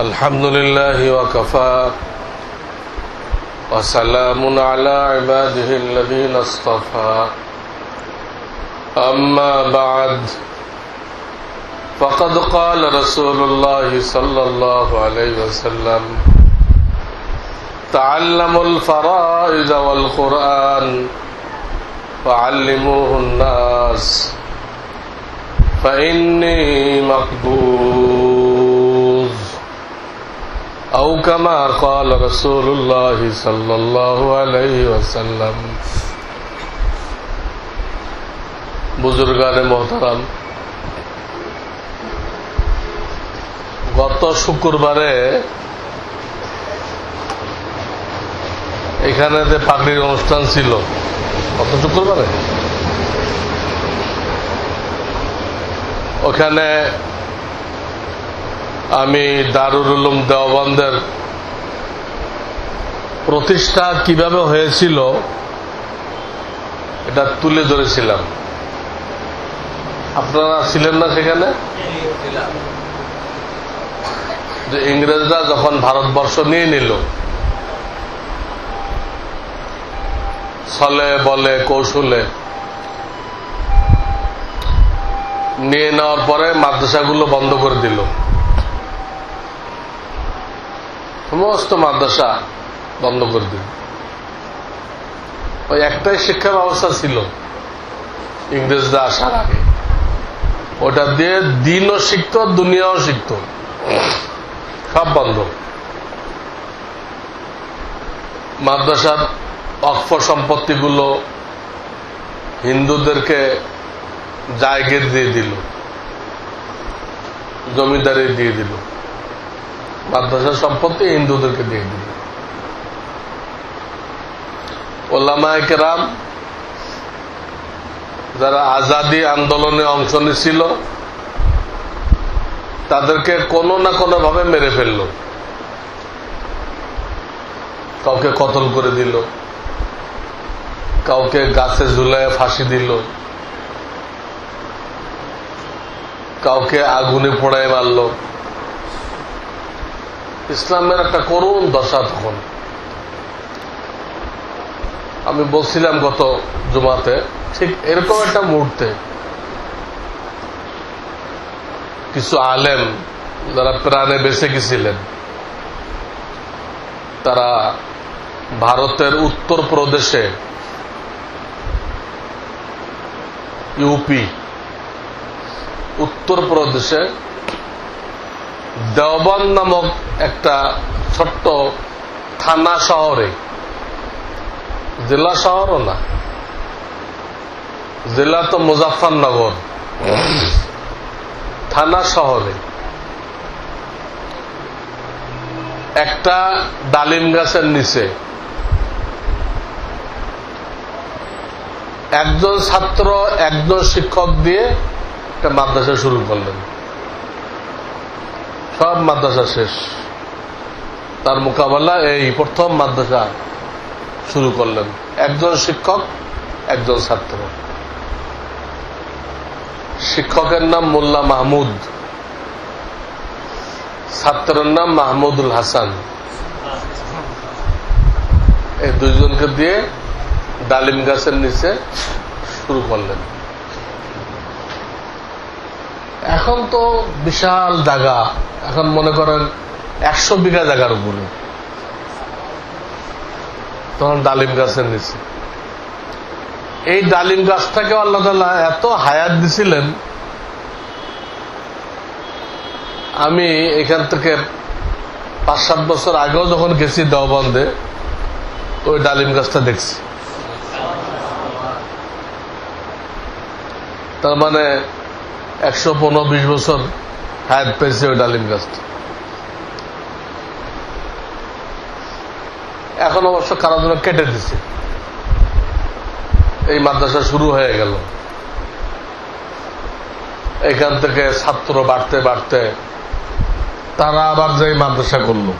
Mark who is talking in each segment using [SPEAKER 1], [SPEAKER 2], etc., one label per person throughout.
[SPEAKER 1] الحمد لله وكفى. وسلام على عباده الذين اصطفى. أما بعد فقد قال رسول الله صلى الله عليه وسلم تعلموا الفرائض والقرآن وعلموه الناس فإني مقبوض أو كما قال رسول الله صلى الله عليه وسلم বুজুর্গানে মোহতারাম গত শুক্রবারে এখানে যে পাগড়ির অনুষ্ঠান ছিল গত শুক্রবারে ওখানে আমি দারুল উলুম দেওবন্দের প্রতিষ্ঠা কীভাবে হয়েছিল, এটা তুলে ধরেছিলাম। আপনারা ছিলেন না সেখানে? যে ইংরেজরা যখন ভারতবর্ষ নিয়ে নিল, ছলে বলে, কৌশলে নিয়ে নেওয়ার পরে মাদ্রাসাগুলো বন্ধ করে দিল। সমস্ত মাদ্রাসা বন্ধ করে দিল। ওই একটাই শিক্ষা ব্যবস্থা ছিল, ইংরেজরা আসার আগে। ওটা দিয়ে দিনও শিখত, দুনিয়াও শিখত। সব বন্ধ। মাদ্রাসার অক্ষ সম্পত্তিগুলো হিন্দুদেরকে জায়গা দিয়ে দিল, জমিদারি দিয়ে দিল। মাদ্রাসার সম্পত্তি হিন্দুদেরকে দিয়ে দিল ওলামায় কেরাম যারা আজাদি আন্দোলনে অংশ নিছিল, তাদেরকে কোনো না কোনো ভাবে মেরে ফেলল। কাউকে কতল করে দিল। কাউকে গাছে ঝুলায় ফাঁসি দিল। কাউকে আগুনে পোড়ায় মারল। ইসলামের একটা করুণ দশা তখন। আমি বলছিলাম গত জুমাতে, ঠিক এরকম একটা মুহূর্তে কিছু আলেম যারা প্রাণে বেঁচে গেছিলেন, তারা ভারতের উত্তর প্রদেশে ইউপি, উত্তর প্রদেশে দেওবান নামক একটা ছোট্ট থানা শহরে। জেলা শহরও না। জেলা তো মুজাফরনগর থানা শহরে। একটা ডালিম গাছের নিচে। একজন ছাত্র, একজন শিক্ষক দিয়ে একটা মাদ্রাসা শুরু করলেন। সব মাদ্রাসা শেষ। তার মোকাবেলা এই প্রথম মাদ্রাসা শুরু করলেন। একজন শিক্ষক, একজন ছাত্র। শিক্ষকের নাম মোল্লা মাহমুদ। ছাত্রের নাম মাহমুদুল হাসান। এই দুইজনকে দিয়ে ডালিম গাছের নিচে শুরু করলেন। এখন তো বিশাল জায়গা। এখন মনে করেন একশো বিঘা জায়গার উপরে। তখন ডালিম গাছের নিচে। এই ডালিম গাছটাকে আল্লাহ তালা এত হায়াত দিছিলেন, আমি এখান থেকে পাঁচ সাত বছর আগেও যখন গেছি দেওবন্দে, ওই ডালিম গাছটা দেখছি। তার মানে একশো পনেরো বিশ বছর হায়াত পেয়েছে ওই ডালিম গাছটা। এখন অবশ্য কারও জন্য কেটে দিছে। এই মাদ্রাসা শুরু হয়ে গেল। এখান থেকে ছাত্র বাড়তে বাড়তে তারা আবার যে মাদ্রাসা করল।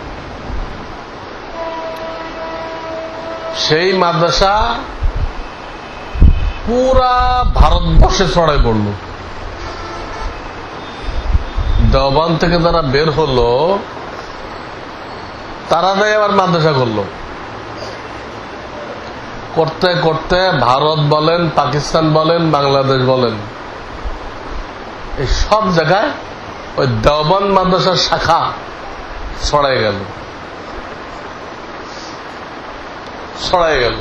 [SPEAKER 1] সেই মাদ্রাসা পুরা ভারতবর্ষে ছড়াই পড়ল। দেওবান থেকে তারা বের হলো তারা আবার মাদ্রাসা করল। করতে করতে ভারত বলেন, পাকিস্তান বলেন, বাংলাদেশ বলেন, এই সব জায়গায় ওই দেওবন্দ মাদ্রাসার শাখা ছড়াই গেল। ছড়াই গেল।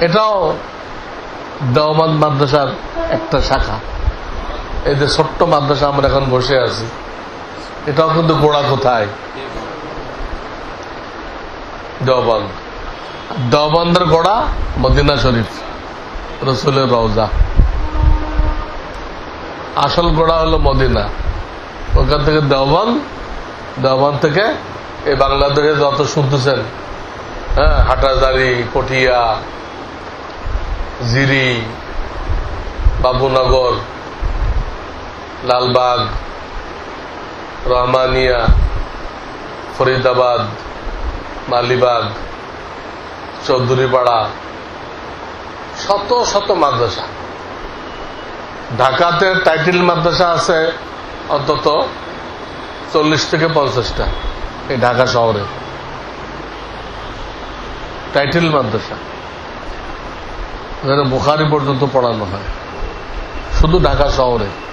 [SPEAKER 1] এটাও দেওবন্দ মাদ্রাসার একটা শাখা। এই যে ছোট্ট মাদ্রাসা আমরা এখন বসে আছি, এটাও কিন্তু গোড়া কোথায়? দেওবন্দ দেওবন্দের গোড়া মদিনা শরীফ, রসুলের রওজা। আসল গোড়া হলো মদিনা। ওখান থেকে দেওবন্দ দেওবন্দ থেকে এই বাংলাদেশে যত শুনতেছেন হ্যাঁ হাটাজারি, পটিয়া, জিরি, বাবুনগর, লালবাগ, রহমানিয়া, ফরিদাবাদ মালিবাগ, চৌধুরীপাড়া, শত শত মাদ্রাসা। ঢাকাতে টাইটেল মাদ্রাসা আছে অন্তত চল্লিশ থেকে পঞ্চাশটা এই ঢাকা শহরে। টাইটেল মাদ্রাসা। এখানে বুখারি পর্যন্ত পড়ানো হয়। শুধু ঢাকা শহরে।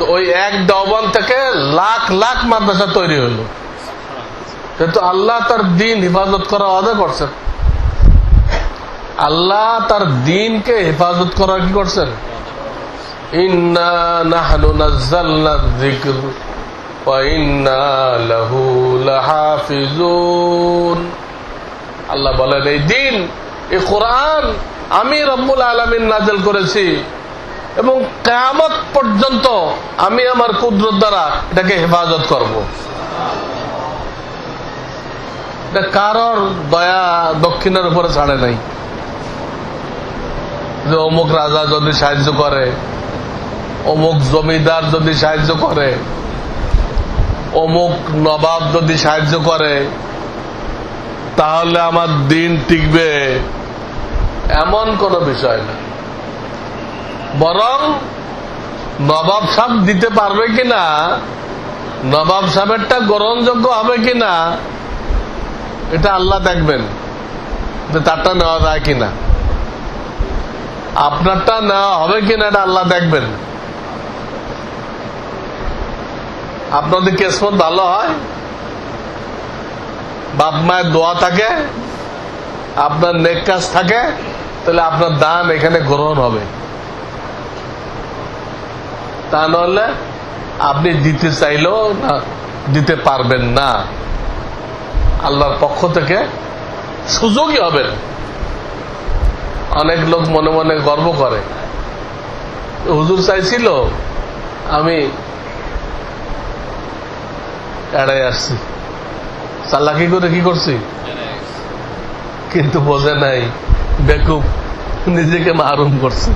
[SPEAKER 1] তো ওই এক দবান থেকে লাখ লাখ মাদ্রাসা তৈরি হলো কিন্তু আল্লাহ তার দিন হেফাজত করা আদায় করছেন আল্লাহ তার দিনকে হেফাজত করা কি করছেন আল্লাহ বলেন, এই দিন, এই কোরআন আমি রব্বুল আলমিন নাজেল করেছি। এবং কেয়ামত পর্যন্ত আমি আমার কুদরত দ্বারা এটাকে হেফাজত করব। এটা কারোর দয়া দক্ষিণের উপরে ছাড়ে নাই। যে অমুক রাজা যদি সাহায্য করে, অমুক জমিদার যদি সাহায্য করে, অমুক নবাব যদি সাহায্য করে, তাহলে আমার দিন টিকবে। এমন কোন বিষয় না। বরং নবাব সাহেব দিতে পারবে কিনা? নবাব সাহেবেরটা গ্রহণযোগ্য হবে কিনা? এটা আল্লাহ দেখবেন তারটা নেওয়া যায় কিনা। আপনারটা নেওয়া হবে কিনা এটা আল্লাহ দেখবেন। আপনাদের কেসমত ভালো হয়? বাপ মায়ের দোয়া থাকে, আপনার নেক কাজ থাকে, তাহলে আপনার দান এখানে গ্রহণ হবে। তা নাহলে আপনি দিতে চাইলেও না, দিতে পারবেন না। আল্লাহর পক্ষ থেকে সুযোগই হবেন অনেক লোক মনে মনে গর্ব করে। হুজুর চাইছিল, আমি এড়াই আসছি। চালাকি করে, কি করছি? কিন্তু বোঝে নাই, বেকুব নিজেকে মারুম করছে।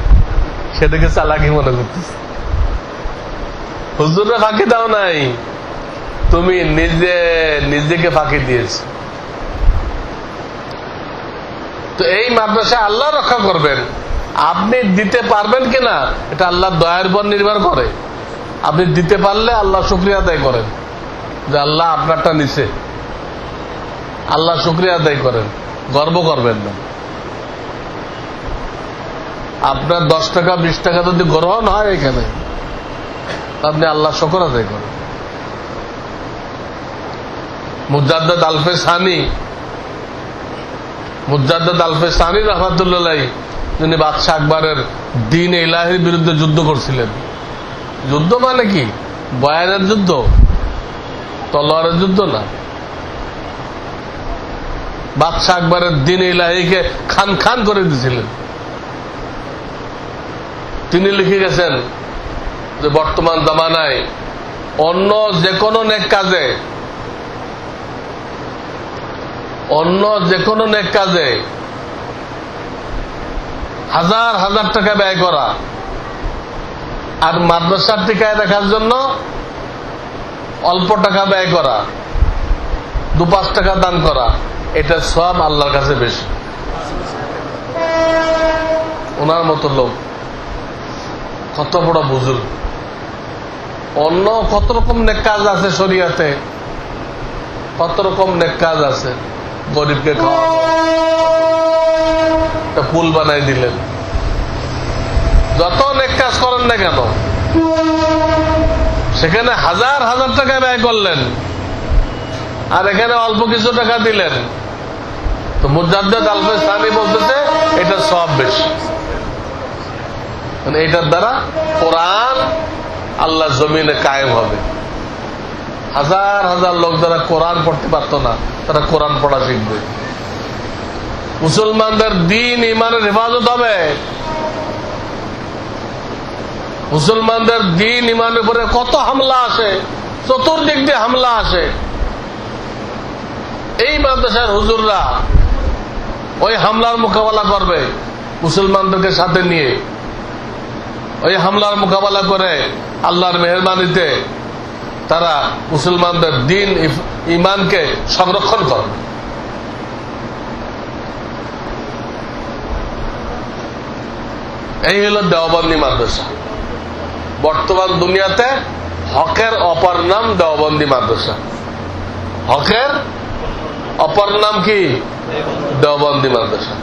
[SPEAKER 1] সেটাকে চালাকি মনে করতেছে? হুজুরে ফাঁকি দাও নাই। তুমি নিজে, নিজেকে ফাঁকি দিয়েছ। তো এই মাদ্রাসা আল্লাহ রক্ষা করবেন। আপনি দিতে পারবেন কিনা এটা আল্লাহ দয়ার উপর নির্ভর করে। আপনি দিতে পারলে আল্লাহ শুক্রিয়া আদায় করেন যে আল্লাহ আপনারটা নিছে। আল্লাহ শুক্রিয়া আদায় করেন, গর্ব করবেন না। আপনার দশ টাকা, বিশ টাকা যদি গ্রহণ হয় এখানে আপনি আল্লাহ শকর আদায় করেন মুজাদ্দাদ আলফে সানি, মুজাদ্দাদ আলফে সানি রহমাতুল্লাহ যিনি বাদশাহ আকবরের দিন ইলাহির বিরুদ্ধে যুদ্ধ করছিলেন। যুদ্ধ মানে কি? বয়ানের যুদ্ধ, তলোয়ারের যুদ্ধ না। বাদশাহ আকবরের দিন ইলাহিকে খান খান করে দিয়েছিলেন তিনি লিখে গেছেন যে বর্তমান জামানায় অন্য যে কোনো নেক কাজে, অন্য যে কোনো নেক কাজে হাজার হাজার টাকা ব্যয় করা আর মাদ্রাসার টিকায় দেখার জন্য অল্প টাকা ব্যয় করা, দু পাঁচ টাকা দান করা, এটা সব আল্লাহর কাছে বেশি। ওনার মতো লোক, কত বড় বুজুর্গ। অন্য কত রকম নেক কাজ আছে শরিয়াতে? কত রকম নেক কাজ আছে? গরিবকে খাওয়ানো পুল বানাই দিলেন। যত নেক কাজ করেন না কেন? সেখানে হাজার হাজার টাকা ব্যয় করলেন। আর এখানে অল্প কিছু টাকা দিলেন। তো মুজাদ্দাদ আলফে সানি বলতেছে, এটা সব বেশি। মানে এটার দ্বারা কোরআন আল্লাহ জমিনে কায়েম হবে। হাজার হাজার লোক যারা কোরআন পড়তে পারতো না, তারা কোরআন পড়া শিখবে। মুসলমানদের দিন ইমানের হেফাজত হবে। মুসলমানদের দিন ইমানের উপরে কত হামলা আসে, চতুর্দিক দিয়ে হামলা আসে। এই মাদ্রাসার হুজুররা ওই হামলার মোকাবেলা করবে মুসলমানদেরকে সাথে নিয়ে। ওই হামলার মোকাবেলা করে আল্লাহর মেহরবানিতে তারা মুসলমানদের দিন ইমানকে সংরক্ষণ করবে এই হল দেওবন্দি মাদ্রাসা। বর্তমান দুনিয়াতে হকের অপর নাম দেওবন্দি মাদ্রাসা। হকের অপর নাম কি? দেওবন্দি মাদ্রাসা।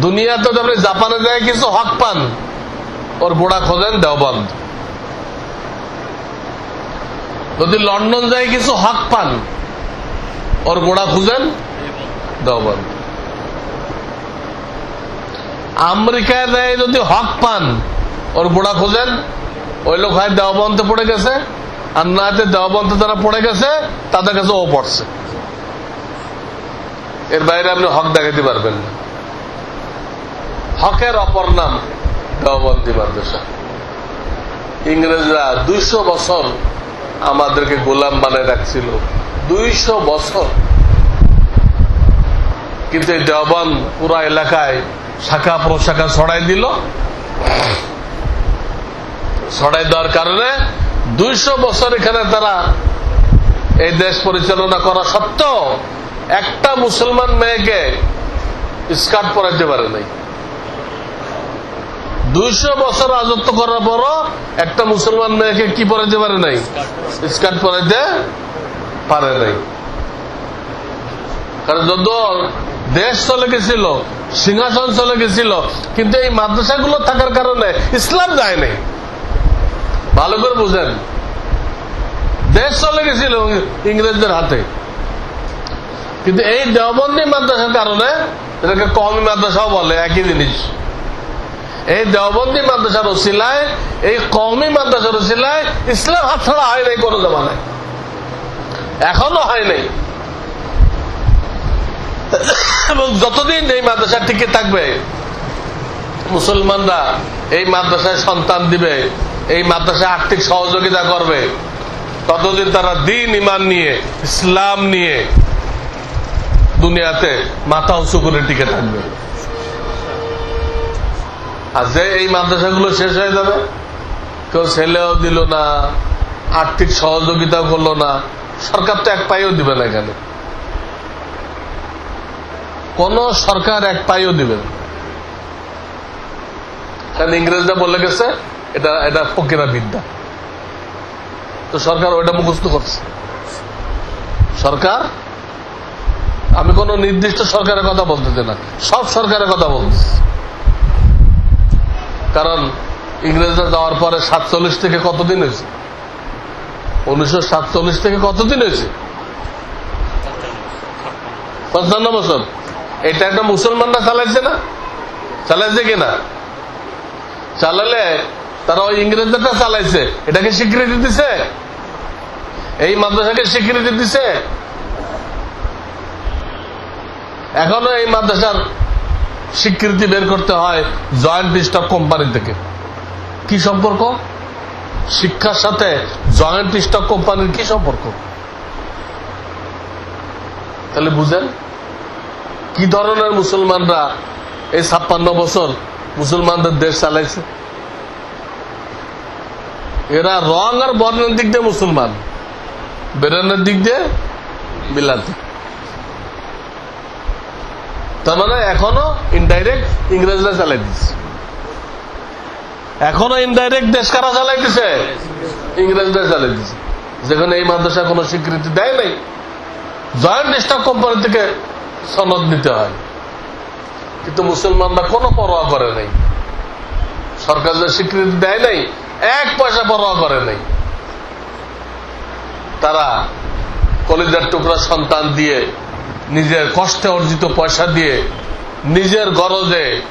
[SPEAKER 1] দুনিয়াতে তো আপনি জাপানে যায় কিছু হক পান। ওর গোড়া খোঁজেন দেওবন্দ যদি লন্ডন যায়, কিছু হক পান, ওর গোড়া খুঁজেন দেওবন্দ আমেরিকায় যায়, যদি হক পান, ওর গোড়া খোঁজেন, ওই লোক হয় দেওবন্তে পড়ে গেছে, আর না যে দেওবন্তে যারা পড়ে গেছে, তাদের কাছে ও পড়ছে। এর বাইরে আপনি হক দেখাতে পারবেন না। হকের অপর নাম দেওবন্দি মাদ্রাসা ইংরেজরা দুইশো বছর আমাদেরকে গোলাম বানায় রাখছিল। দুইশো বছর। কিন্তু এই দেওবন পুরা এলাকায় শাখা প্রশাখা ছড়াই দিল। ছড়াই দেওয়ার কারণে দুইশো বছর এখানে তারা এই দেশ পরিচালনা করা সত্ত্বেও একটা মুসলমান মেয়েকে স্কার্ট পরাইতে পারে নাই। দুইশো বছর রাজত্ব করার পরও একটা মুসলমান মেয়েকে কি পরাইতে পারে নাই? স্কার্ট পরাইতে পারে নাই। কারণ যত দেশ চলে গেছিল, সিংহাসন চলে গেছিল, কিন্তু এই মাদ্রাসাগুলো থাকার কারণে ইসলাম যায় নাই। ভালো করে বুঝেন। দেশ চলে গেছিল ইংরেজদের হাতে। কিন্তু এই দেওবন্দি মাদ্রাসার কারণে এটাকে কমি মাদ্রাসাও বলে, একই জিনিস। এই দেওবন্দি মাদ্রাসার ওসিলায়, এই কমি মাদ্রাসার ওসিলায় ইসলাম হাত ছাড়া হয় নাই কোনো জমানায়। এখনও হয় নাই। এবং যতদিন এই মাদ্রাসা টিকে থাকবে, মুসলমানরা এই মাদ্রাসায় সন্তান দিবে, এই মাদ্রাসায় আর্থিক সহযোগিতা করবে, ততদিন তারা দিন, ইমান নিয়ে, ইসলাম নিয়ে দুনিয়াতে মাথা উঁচু করে টিকে থাকবে। আর যে এই মাদ্রাসাগুলো শেষ হয়ে যাবে, কেউ ছেলেও দিল না, আর্থিক সহযোগিতাও করল না, সরকার তো এক পাইও দিবে না এখানে কোন সরকার এক পাইও দিবে না। ইংরেজরা বলে গেছে, এটা এটা ফকিরা বিদ্যা। তো সরকার ওইটা মুখস্থ করছে। সরকার, আমি কোন নির্দিষ্ট সরকারের কথা বলতেছি না, সব সরকারের কথা বলতেছি। কারণ ইংরেজরা যাওয়ার পরে সাতচল্লিশ থেকে কতদিন হয়েছে? উনিশশো সাতচল্লিশ থেকে কতদিন হয়েছে? পঞ্চান্ন বছর। এটা একটা মুসলমানরা চালাইছে না? চালাইছে কিনা চালালে তারা ওই ইংরেজরা চালাইছে। এটাকে স্বীকৃতি দিছে? এই মাদ্রাসাকে স্বীকৃতি দিছে? এখনও এই মাদ্রাসার স্বীকৃতি বের করতে হয় জয়েন্ট স্টক কোম্পানি থেকে। কি সম্পর্ক? শিক্ষার সাথে জয়েন্ট স্টক কোম্পানির কি সম্পর্ক? তাহলে বুঝেন, কি ধরনের মুসলমানরা এই ছাপ্পান্ন বছর মুসলমানদের দেশ চালাইছে? এরা রং আর বর্ণের দিক দিয়ে মুসলমান, বেরোনের দিক দিয়ে বিলাতি তার মানে এখনও ইনডাইরেক্ট ইংরেজরা চালাই দিচ্ছে এখনও ইনডাইরেক্ট দেশ কারা চালাই দিছে? ইংরেজরা চালাইতেছে যেখানে এই মাদ্রাসা কোনো স্বীকৃতি দেয় নাই। জয়েন্ট স্টক কোম্পানি থেকে সনদ নিতে হয়। কিন্তু মুসলমানরা কোনো পরোয়া করে নাই। সরকার যে স্বীকৃতি দেয় নাই, এক পয়সা পরোয়া করে নাই। তারা কলিজার টুকরা সন্তান দিয়ে নিজের কষ্টে অর্জিত পয়সা দিয়ে নিজের গরজে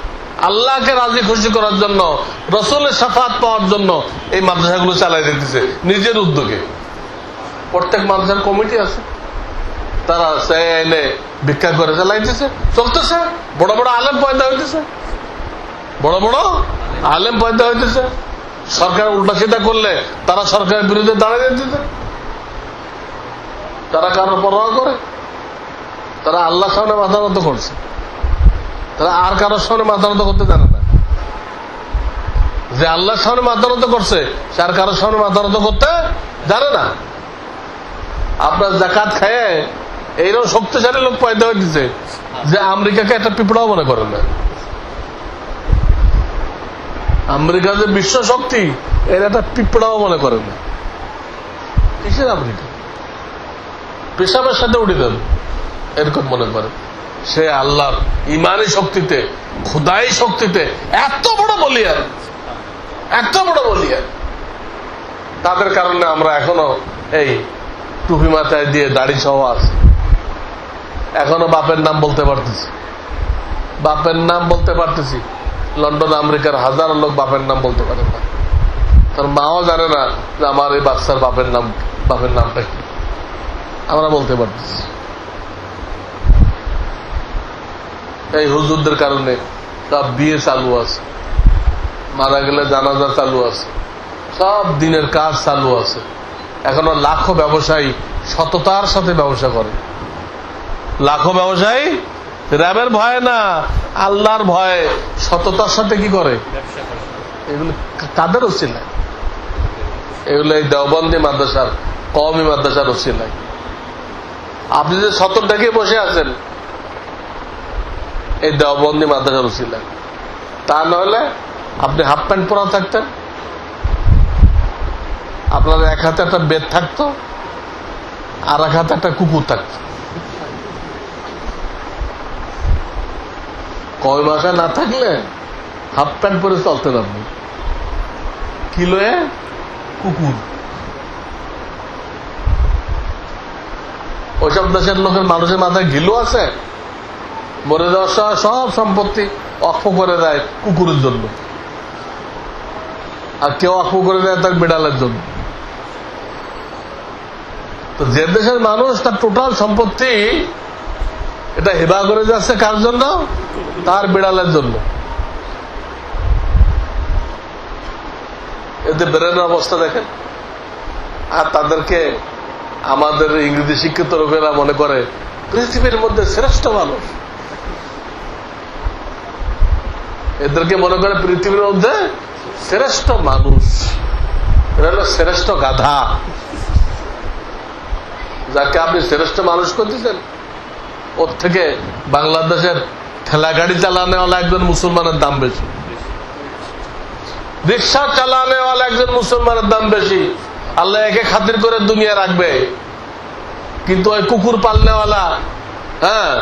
[SPEAKER 1] আল্লাহকে রাজি খুশি করার জন্য, রসুলের সাফাত পাওয়ার জন্য এই মাদ্রাসাগুলো চালাই দিতেছে, নিজের উদ্যোগে। প্রত্যেক মাদ্রাসার কমিটি আছে। তারা এনে ভিক্ষা করে চালাইতেছে। চলতেছে। বড় বড় আলেম পয়দা হইতেছে। বড় বড় আলেম পয়দা হইতেছে। সরকার উল্টা সিধা করলে তারা সরকারের বিরুদ্ধে দাঁড়িয়ে দিতেছে। তারা কারও পরোয়া করে। তারা আল্লাহ সামনে মাথা নত করছে। তারা আর কারোর সামনে মাথা নত করতে জানে না। যে আল্লাহর সামনে মাথা নত করছে, সে আর কারোর সামনে মাথা নত করতে জানে না। আপনার জাকাত খায় এইরকম শক্তিশালী লোক পয়দা হয়ে দিচ্ছে যে আমেরিকাকে একটা পিঁপড়াও মনে করেন না। আমেরিকা যে বিশ্ব শক্তি, এর একটা পিঁপড়াও মনে করেন না। কিসের আমেরিকা? পেশাবের সাথে উঠে দেন এরকম মনে করে। সে আল্লাহর ইমানি শক্তিতে, খুদাই শক্তিতে এত বড় বলিয়ার এত বড় বলিয়ার তাদের কারণে আমরা এখনও এই টুপি মাথায় দিয়ে দাড়ি সহ আছে। এখনও বাপের নাম বলতে পারতেছি। বাপের নাম বলতে পারতেছি। লন্ডন, আমেরিকার হাজার লোক বাপের নাম বলতে পারে না। তার মাও জানে না যে আমার এই বাচ্চার বাপের নাম, বাপের নামটা কি। আমরা বলতে পারতেছি। এই হুজুরদের কারণে সব বিয়ে চালু আছে। মারা গেলে জানাজা চালু আছে। সব দিনের কাজ চালু আছে। এখনও লাখো ব্যবসায়ী সততার সাথে ব্যবসা করে। লাখো ব্যবসায়ী? র্যাবের ভয় না? আল্লাহর ভয়ে। সততার সাথে কি করে? এগুলো কাদের ওসিলায় এগুলো এই দেওবন্দি মাদ্রাসার কমই মাদ্রাসার ওসিলায় আপনি যে সতর ডেকে বসে আছেন এই দেওবন্দি মাদ্রাসার ওসিলায় তা নইলে আপনি হাফ প্যান্ট পরা থাকতেন। আপনার এক হাতে একটা বেদ থাকতো, আর এক হাতে একটা কুকুর থাকতো। কয় মাসে না থাকলে হাফ প্যান্ট পরে চলতেন আপনি। কিলোয়ে কুকুর। ওইসব দেশের লোকের মানুষের মাথায় ঘিলু আছে? মরে যাওয়ার সময় সব সম্পত্তি অক্ষ করে দেয় কুকুরের জন্য। আর কেউ অক্ষ করে দেয় তার বিড়ালের জন্য। তো যে দেশের মানুষ তার টোটাল সম্পত্তি, এটা হেবা করে যাচ্ছে কার জন্য? তার বিড়ালের জন্য। এতে ব্রেনের অবস্থা দেখেন। আর তাদেরকে আমাদের ইংরেজি শিক্ষিত লোকেরা মনে করে, পৃথিবীর মধ্যে শ্রেষ্ঠ মানুষ। এদেরকে মনে করে পৃথিবীর মধ্যে শ্রেষ্ঠ মানুষ। এরা শ্রেষ্ঠ গাধা। যাকে আপনি শ্রেষ্ঠ মানুষ করতেছেন ওর থেকে বাংলাদেশের ঠেলা গাড়ি চালানেওয়ালা একজন মুসলমানের দাম বেশি। রিক্সা চালানেওয়ালা একজন মুসলমানের দাম বেশি। আল্লাহ একে খাতির করে দুনিয়া রাখবে। কিন্তু ওই কুকুর পালনেওয়ালা হ্যাঁ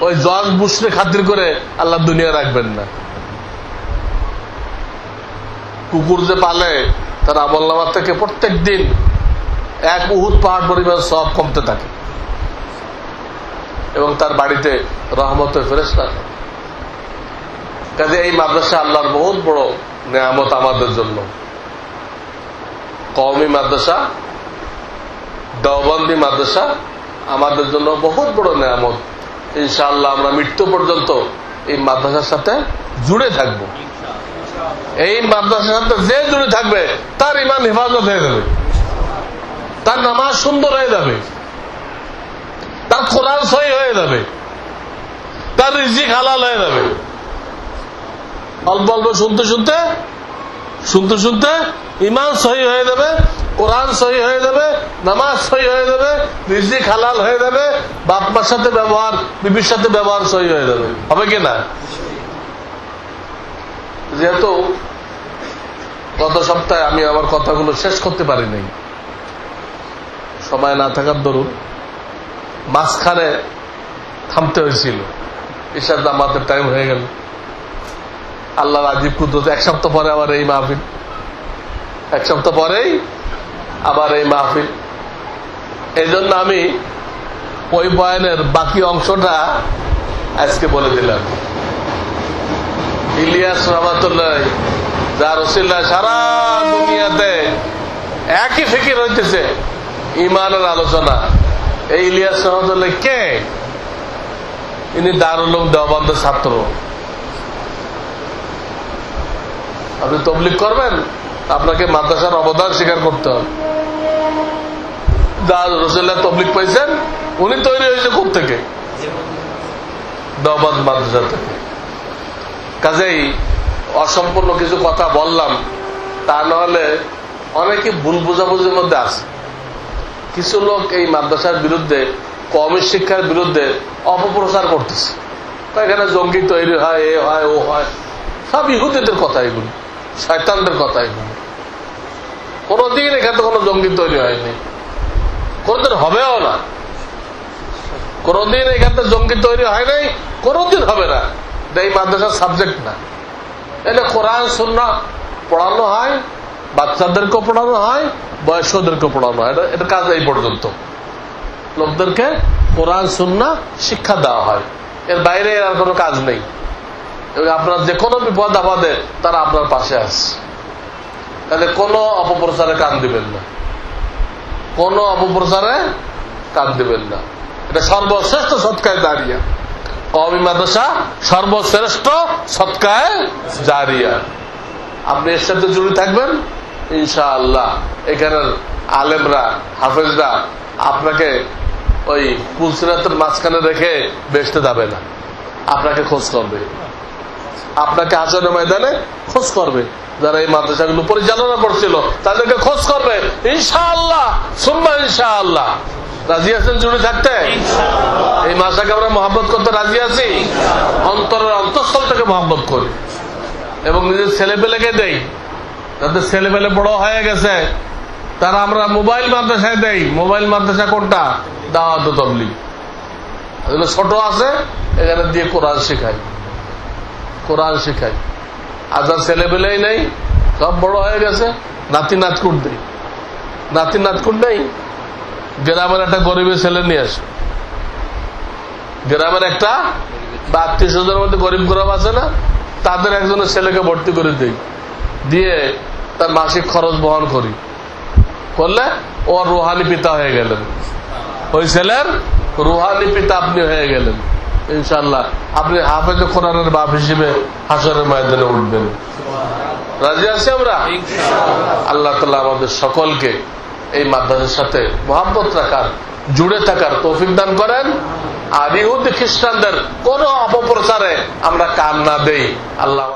[SPEAKER 1] ওই জজ বুসরে খাতির করে আল্লাহ দুনিয়া রাখবেন না। কুকুর যে পালে, তার আমল্লামার থেকে প্রত্যেক দিন এক উহুদ পাহাড় পরিমাণ সব কমতে থাকে। এবং তার বাড়িতে রহমত ফেরেস্তা কাজে এই মাদ্রাসা আল্লাহর বহুত বড় নেয়ামত আমাদের জন্য। কওমি মাদ্রাসা, দেওবন্দি মাদ্রাসা আমাদের জন্য বহুত বড় নেয়ামত। ইনশাআল্লাহ আমরা মৃত্যু পর্যন্ত এই মাদ্রাসার সাথে জুড়ে থাকব। এই মাদ্রাসার সাথে যে জুড়ে থাকবে, তার ইমান হেফাজত হয়ে যাবে। তার নামাজ সুন্দর হয়ে যাবে। তার কোরআন সহি হয়ে যাবে। তার রিজিক হালাল হয়ে যাবে। অল্প অল্প শুনতে শুনতে শুনতে শুনতে ইমান সহি হয়ে যাবে, কোরআন সহি হয়ে যাবে, নামাজ সহি হয়ে যাবে, রিজিক হালাল হয়ে যাবে, বাপ মার সাথে ব্যবহার, বিবির সাথে ব্যবহার সহি হয়ে যাবে। হবে কি না? যেহেতু গত সপ্তাহে আমি আমার কথাগুলো শেষ করতে পারি নাই। সময় না থাকার দরুন মাঝখানে থামতে হয়েছিল। ঈশার আমাদের টাইম হয়ে গেল। আল্লাহ রাজীব কুদ্দুত এক সপ্তাহ পরে আবার এই মাহফিল। এক সপ্তাহ পরেই আবার এই মাহফিল। এই জন্য আমি ওই বয়ানের বাকি অংশটা আজকে বলে দিলাম। ইলিয়াস রহমাতুল্লাহ যা রসিল্লাহ সারা দুনিয়াতে একই ফিকির হইতেছে। ইমানের আলোচনা। এই ইলিয়াস রহমতুল্লাহ কে? ইনি দারুল দেওবন্দের ছাত্র। আপনি তবলিক করবেন? আপনাকে মাদ্রাসার অবদান স্বীকার করতে হবে। রসুল্লাহ তবলিক পাইছেন, উনি তৈরি হয়েছে কোথ থেকে দেওবন্দ মাদ্রাসা থেকে। কাজেই অসম্পূর্ণ কিছু কথা বললাম, তা নাহলে অনেকে ভুল বোঝাবুঝির মধ্যে আছে। কিছু লোক এই মাদ্রাসার বিরুদ্ধে কমি শিক্ষার বিরুদ্ধে অপপ্রচার করতেছে। এখানে জঙ্গি তৈরি হয়, এ হয়, ও হয়, সব ইহুদিদের কথা এগুলো শয়তানদের কথা এগুলো কোনোদিন এখানে কোনো জঙ্গি তৈরি হয়নি। কোনোদিন হবেও না। কোনোদিন এখানে জঙ্গি তৈরি হয় নাই, কোনোদিন হবে না। এটা এই মাদ্রাসার সাবজেক্ট না। এটা কোরআন সুন্না পড়ানো হয়, বাচ্চাদেরকেও পড়ানো হয়, বয়স্কদেরকেও পড়ানো হয়। এটা এটা কাজ এই পর্যন্ত। লোকদেরকে কোরআন সুন্না শিক্ষা দেওয়া হয়। এর বাইরে আর কোনো কাজ নেই। এবং আপনার যে কোনো বিপদ আপদে তারা আপনার পাশে আছে। তাহলে কোনো অপপ্রচারে কান দিবেন না। কোনো অপপ্রচারে কান দিবেন না। এটা সর্বশ্রেষ্ঠ সৎকায় দাঁড়িয়ে। কমি মাদ্রাসা সর্বশ্রেষ্ঠ সৎকায় জারিয়া। আপনি এর সাথে জুড়ে থাকবেন? ইনশাআল্লাহ। এখানের আলেমরা, হাফেজরা আপনাকে ওই পুলসিরাতের মাঝখানে রেখে বেসতে যাবে না। আপনাকে খোঁজ করবে। আপনাকে হাসনের ময়দানে খোঁজ করবে। যারা এই মাদ্রাসাগুলো পরিচালনা করছিল, তাদেরকে খোঁজ করবে। ইনশাআল্লাহ, সুম্মা ইনশাআল্লাহ। রাজি আছেন জুড়ে থাকতে? এই মাসাকে আমরা মহাব্বত করতে রাজি আছি। অন্তরের অন্তঃস্থল থেকে মহাব্বত করি। এবং নিজের ছেলে পেলেকে দেই। তাদের ছেলে পেলে বড় হয়ে গেছে। তারা আমরা মোবাইল মাদ্রাসায় দেই। মোবাইল মাদ্রাসা কোনটা? দাওয়াত তবলি এগুলো ছোট আছে, এখানে দিয়ে কোরআন শেখাই। কোরআন শেখাই। আর যার ছেলে পেলেই নেই, সব বড় হয়ে গেছে। নাতি নাতকুট দেই। নাতি নাতকুট নেই গ্রামের একটা গরিবের ছেলে নিয়ে আসে। গ্রামের একটা বা আত্মীয় স্বজনের মধ্যে গরিব গরম আছে না তাদের একজনের ছেলেকে ভর্তি করে দিই। দিয়ে তার মাসিক খরচ বহন করি। করলে ও রুহানি পিতা হয়ে গেলেন। ওই ছেলের রুহানি পিতা আপনি হয়ে গেলেন। ইনশাল্লাহ আপনি হাফেজ কোরআনের বাপ হিসেবে হাসরের ময়দানে উঠবেন। রাজি আছি আমরা? আল্লাহ তালা আমাদের সকলকে এই মাদ্রাসের সাথে মোহাম্মত রাখার, জুড়ে থাকার তৌফিক দান করেন। আর ইহুদি খ্রিস্টানদের কোন অপপ্রচারে আমরা কান না দেই। আল্লাহ